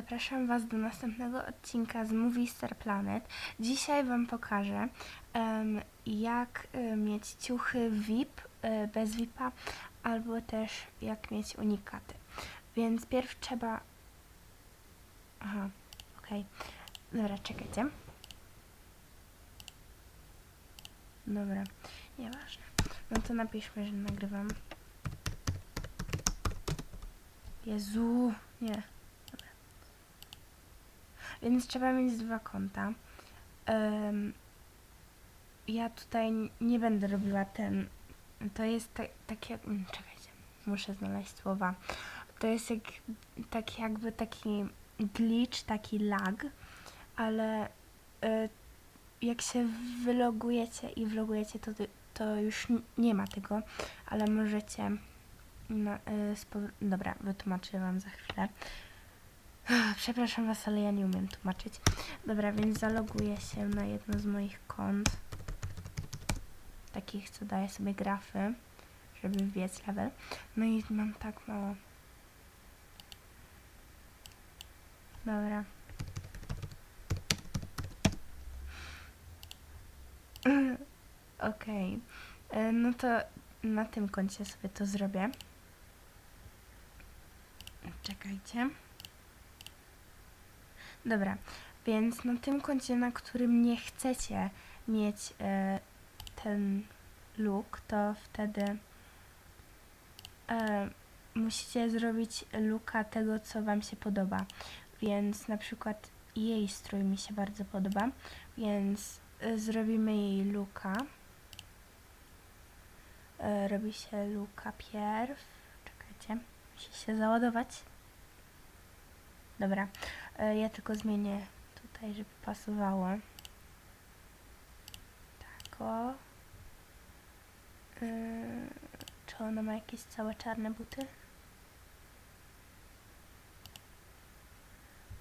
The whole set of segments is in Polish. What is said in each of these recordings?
zapraszam Was do następnego odcinka z Movie Star Planet. Dzisiaj Wam pokażę, jak e, mieć ciuchy VIP e, bez VIPa, albo też jak mieć unikaty. Więc pierw trzeba... Aha, okej. Dobra, czekajcie. Dobra, nieważne. No to napiszmy, że nagrywam. Jezu, nie. Więc trzeba mieć dwa konta. Em, ja tutaj nie będę robiła ten. To jest tak, tak jak. mm, Czekajcie, muszę znaleźć słowa. To jest jak, tak jakby taki glitch, taki lag, ale y, jak się wylogujecie i vlogujecie, to, to już nie ma tego, ale możecie no, y, Dobra, wytłumaczę Wam za chwilę. Przepraszam Was, ale ja nie umiem tłumaczyć. Dobra, więc zaloguję się na jedno z moich kont. Takich, co daje sobie grafy, żeby wbiec level. No i mam tak mało. Dobra. Okej. Y, No to na tym koncie sobie to zrobię. Czekajcie. Dobra, więc na tym koncie, na którym nie chcecie mieć e, ten look, to wtedy e, musicie zrobić looka tego, co Wam się podoba. Więc na przykład jej strój mi się bardzo podoba, więc e, zrobimy jej looka. E, robi się looka pierw. Czekajcie. Musi się załadować. Dobra, ja tylko zmienię tutaj, żeby pasowało. Tak o. E, czy ona ma jakieś całe czarne buty?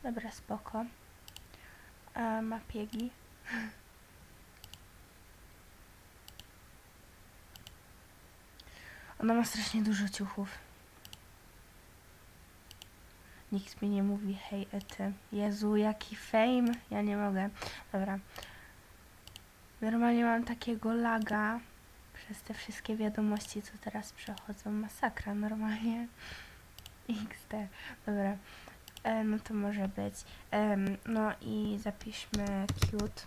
Dobra, spoko. A ma piegi. Ona ma strasznie dużo ciuchów. Nikt mi nie mówi hej ety. Jezu, jaki fame. Ja nie mogę. Dobra. Normalnie mam takiego laga przez te wszystkie wiadomości, co teraz przechodzą. Masakra normalnie. XD. Dobra. E, no to może być. Em, no i zapiszmy cute.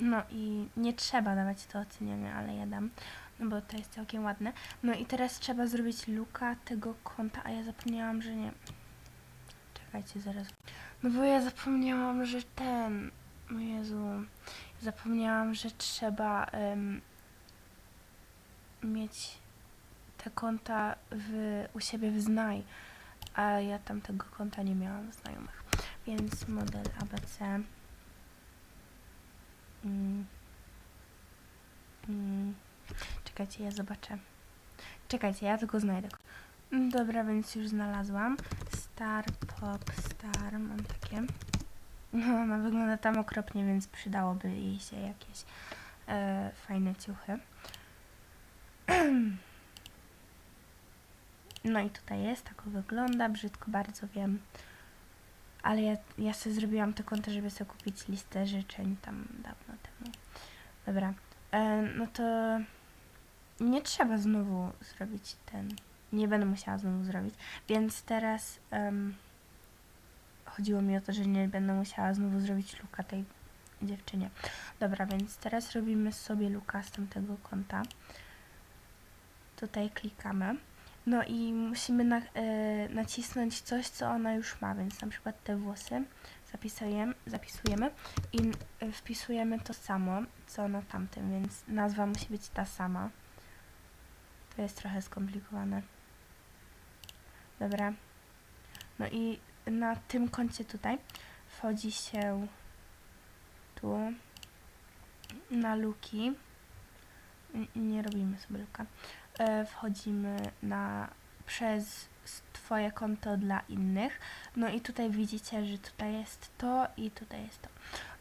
No i nie trzeba dawać to oceniania, ale ja dam, bo to jest całkiem ładne. No i teraz trzeba zrobić luka tego konta, a ja zapomniałam, że nie... Czekajcie, zaraz. No bo ja zapomniałam, że ten... O Jezu. Zapomniałam, że trzeba em, mieć te konta w, u siebie w znaj, a ja tam tego konta nie miałam znajomych. Więc model ABC. Mm. Mm. Czekajcie, ja zobaczę. Czekajcie, ja tylko znajdę. Mm, Dobra, więc już znalazłam. Star Pop Star, mam takie. No, ona wygląda tam okropnie, więc przydałoby jej się jakieś e, fajne ciuchy. No i tutaj jest, tak wygląda, brzydko bardzo wiem. Ale ja, ja sobie zrobiłam to konto, żeby sobie kupić listę życzeń tam dawno temu. Dobra, e, no to nie trzeba znowu zrobić ten. Nie będę musiała znowu zrobić. Więc teraz em, chodziło mi o to, że nie będę musiała znowu zrobić luka tej dziewczynie. Dobra, więc teraz robimy sobie luka z tamtego konta. Tutaj klikamy. No i musimy na, e, nacisnąć coś, co ona już ma, więc na przykład te włosy zapisujemy, zapisujemy i e, wpisujemy to samo, co na tamtym, więc nazwa musi być ta sama. To jest trochę skomplikowane. Dobra. No i na tym koncie tutaj wchodzi się tu na luki. Nie robimy sobie luka. E, Wchodzimy na przez Twoje konto dla innych. No i tutaj widzicie, że tutaj jest to i tutaj jest to.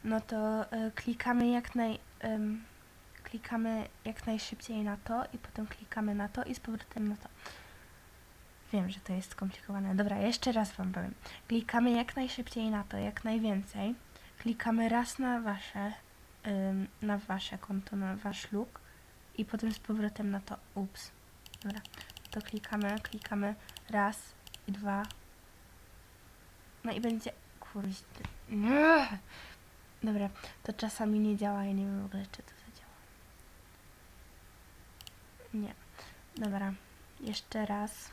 No to e, klikamy jak naj... klikamy jak najszybciej na to i potem klikamy na to i z powrotem na to. Wiem, że to jest skomplikowane. Dobra, jeszcze raz Wam powiem. Klikamy jak najszybciej na to, jak najwięcej. Klikamy raz na Wasze, na Wasze konto, na Wasz luk i potem z powrotem na to. Ups. Dobra, to klikamy, klikamy raz i dwa. No i będzie... Kurde. Dobra, to czasami nie działa, ja nie wiem w ogóle, czy to. Nie. Dobra, jeszcze raz.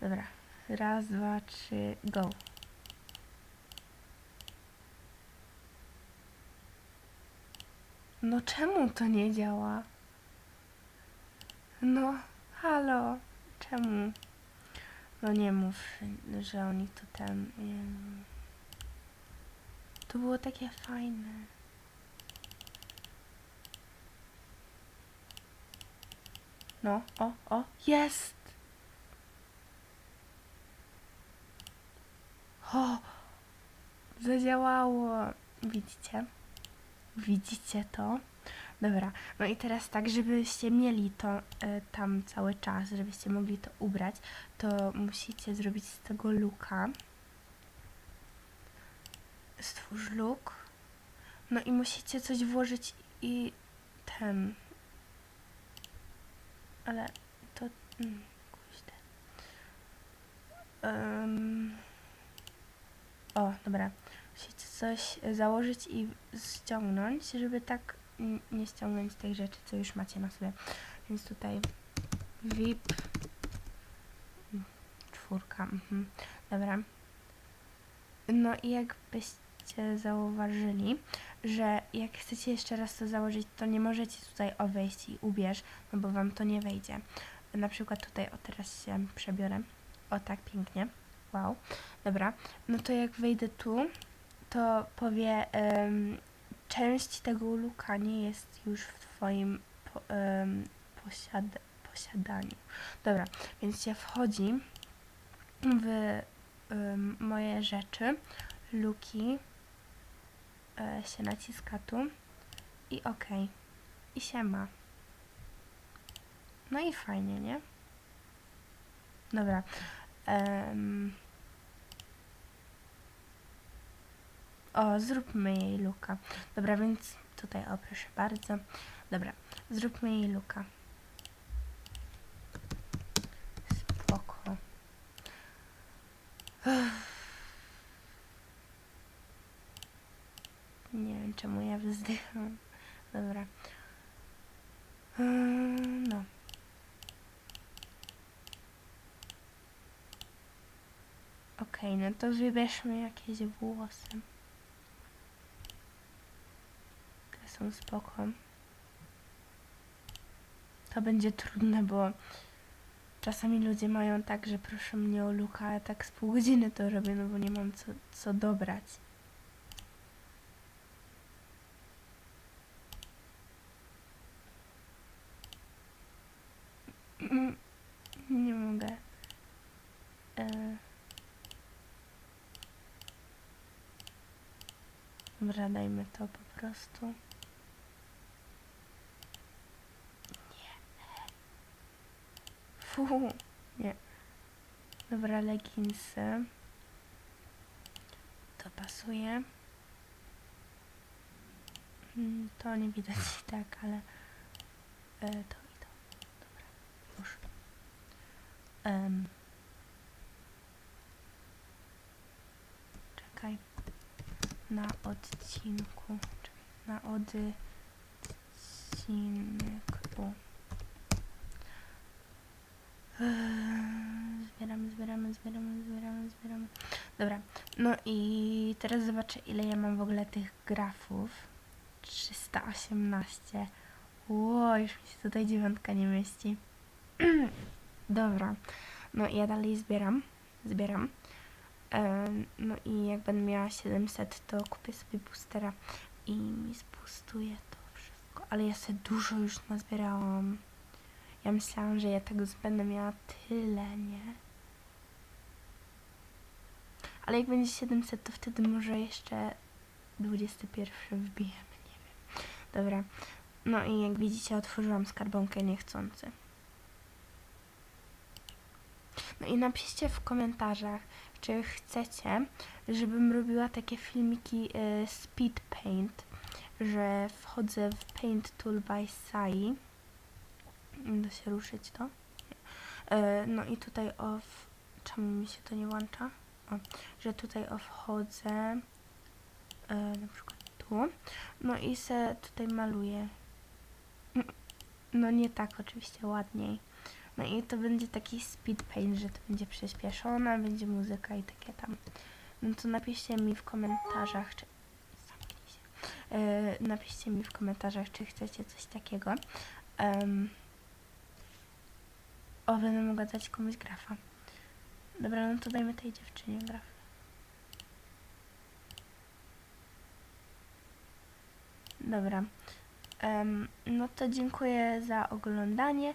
Dobra, raz, dwa, trzy, go. No czemu to nie działa? No, halo, czemu? No nie mów, że oni to ym, To było takie fajne. No, o, o, jest! O! Zadziałało! Widzicie? Widzicie to? Dobra, no i teraz tak, żebyście mieli to e, tam cały czas, żebyście mogli to ubrać, to musicie zrobić z tego luka. Stwórz luk. No i musicie coś włożyć i ten. Ale to. Mm. Em, o, dobra. Musicie coś e, założyć i ściągnąć, żeby tak nie ściągnąć tych rzeczy, co już macie na sobie. Więc tutaj VIP Mm, czwórka. Mhm. Dobra. No i jakbyście zauważyli, że jak chcecie jeszcze raz to założyć, to nie możecie tutaj o wejść i ubierz, no bo wam to nie wejdzie. Na przykład tutaj, o teraz się przebiorę. O tak, pięknie. Wow. Dobra. No to jak wejdę tu, to powie em, część tego luka nie jest już w twoim po, em, posiad, posiadaniu. Dobra, więc się wchodzi w em, moje rzeczy, luki, się naciska tu i ok. I się ma. No i fajnie, nie? Dobra. Em, o, zróbmy jej luka. Dobra, więc tutaj, o proszę bardzo. Dobra, zróbmy jej luka. Spoko. Nie wiem, czemu ja wzdycham. Dobra. Eee, No. Okej, no to wybierzmy jakieś włosy. Te są spoko. To będzie trudne, bo czasami ludzie mają tak, że proszę mnie o luka, tak z pół godziny to robię, no bo nie mam co, co dobrać. Mm, Nie mogę. E... Dobra, dajmy to po prostu. Nie. Fu, nie. Dobra, leginsy. To pasuje. Mm, To nie widać tak, ale e, to i to. Dobra, już. Em. Czekaj na odcinku. Na odcinku. Eee, Zbieramy, zbieramy, zbieramy, zbieramy, zbieramy. Dobra, no i teraz zobaczę ile ja mam w ogóle tych grafów. 318. Ło, już mi się tutaj dziewiątka nie mieści. Dobra, no i ja dalej zbieram, zbieram. No i jak będę miała 700, to kupię sobie boostera i mi spustuje to wszystko. Ale ja sobie dużo już nazbierałam. Ja myślałam, że ja tego będę miała tyle, nie? Ale jak będzie 700, to wtedy może jeszcze 21 wbijemy, nie wiem. Dobra. No i jak widzicie, otworzyłam skarbonkę niechcący. No i napiszcie w komentarzach, czy chcecie, żebym robiła takie filmiki y, speed paint, że wchodzę w Paint Tool by Sai. Da się ruszyć to? Y, no i tutaj off, czemu mi się to nie włącza? O, że tutaj o wchodzę y, na przykład tu, no i se tutaj maluję. No nie tak, oczywiście ładniej. No i to będzie taki speed paint, że to będzie przyspieszone, będzie muzyka i takie tam. No to napiszcie mi w komentarzach, czy... Yy, napiszcie mi w komentarzach, czy chcecie coś takiego. Um, o, będę mogła dać komuś grafa. Dobra, no to dajmy tej dziewczynie graf. Dobra. Em, no to dziękuję za oglądanie